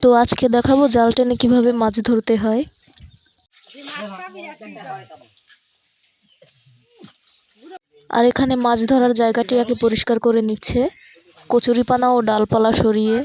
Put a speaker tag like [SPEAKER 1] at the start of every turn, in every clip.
[SPEAKER 1] তো আজকে দেখাবো জাল টেনে কীভাবে মাছ ধরতে হয়। আর এখানে মাছ ধরার জায়গাটি আগে পরিষ্কার করে নিচ্ছে। কচুরিপানা ও ডালপালা সরিয়ে।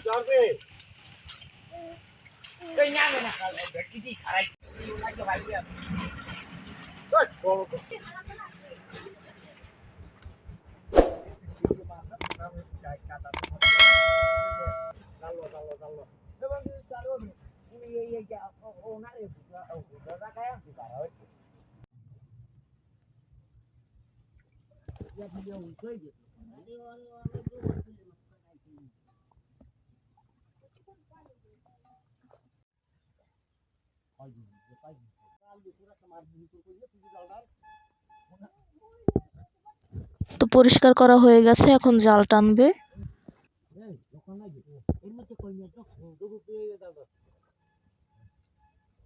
[SPEAKER 1] তো পরিষ্কার করা হয়ে গেছে এখন জাল টানবে।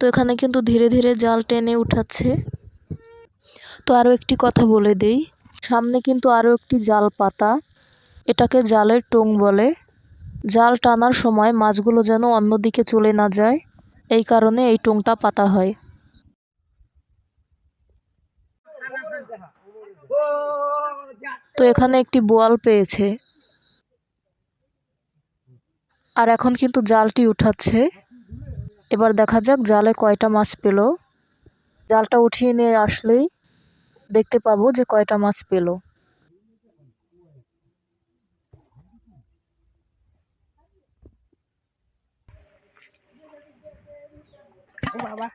[SPEAKER 1] তো এখানে কিন্তু ধীরে ধীরে জাল টেনে উঠাচ্ছে। তো আরও একটি কথা বলে দেই। সামনে কিন্তু আরও একটি জাল পাতা। এটাকে জালের টোং বলে। জাল টানার সময় মাছগুলো যেন অন্যদিকে চলে না যায়। এই কারণে এই টোংটা পাতা হয়। তো এখানে একটি বোয়াল পেয়েছে। আর এখন কিন্তু জালটি উঠাচ্ছে। এবার দেখা যাক জালে কয়টা মাছ পেল। জালটা উঠিয়ে নিয়ে আসলেই দেখতে পাবো যে কয়টা মাছ পেল।
[SPEAKER 2] বাবা।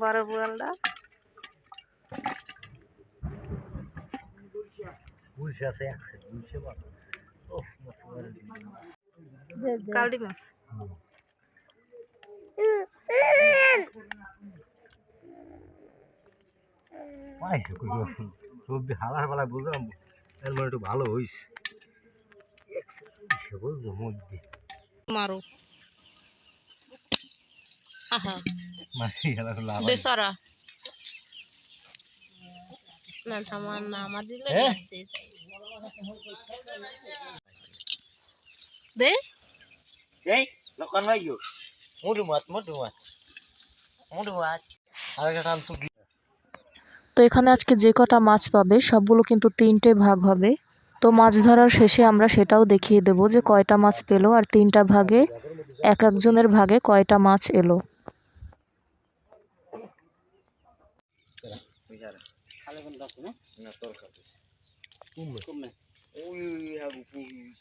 [SPEAKER 2] বড় বোয়ালটা।
[SPEAKER 3] বুঝে আছে একশো বুঝছে বল ও
[SPEAKER 2] কাউডি মাছ
[SPEAKER 3] পাইছে সবজি হালার বেলা বুঝলাম। এর মানে একটু ভালো হইস। বুঝলো মধ্যে
[SPEAKER 2] মারো। আহা।
[SPEAKER 3] খেলা
[SPEAKER 2] বেচারা। না সামান না আমার দিলে দিয়ে যাই। দে।
[SPEAKER 3] এই লোকান ভাই গো মোটু মাছ মোটু মাছ। মোটু মাছ। আর একটা টান
[SPEAKER 1] তো এখানে আজকে যে কটা মাছ পাবে সবগুলো কিন্তু তিনটে ভাগ হবে। তো মাছ ধরার শেষে আমরা সেটাও দেখিয়ে দেবো যে কয়টা মাছ পেল আর তিনটা ভাগে এক একজনের ভাগে কয়টা মাছ এলো।
[SPEAKER 3] খালে 꿈매 꿈매 오유하고 보기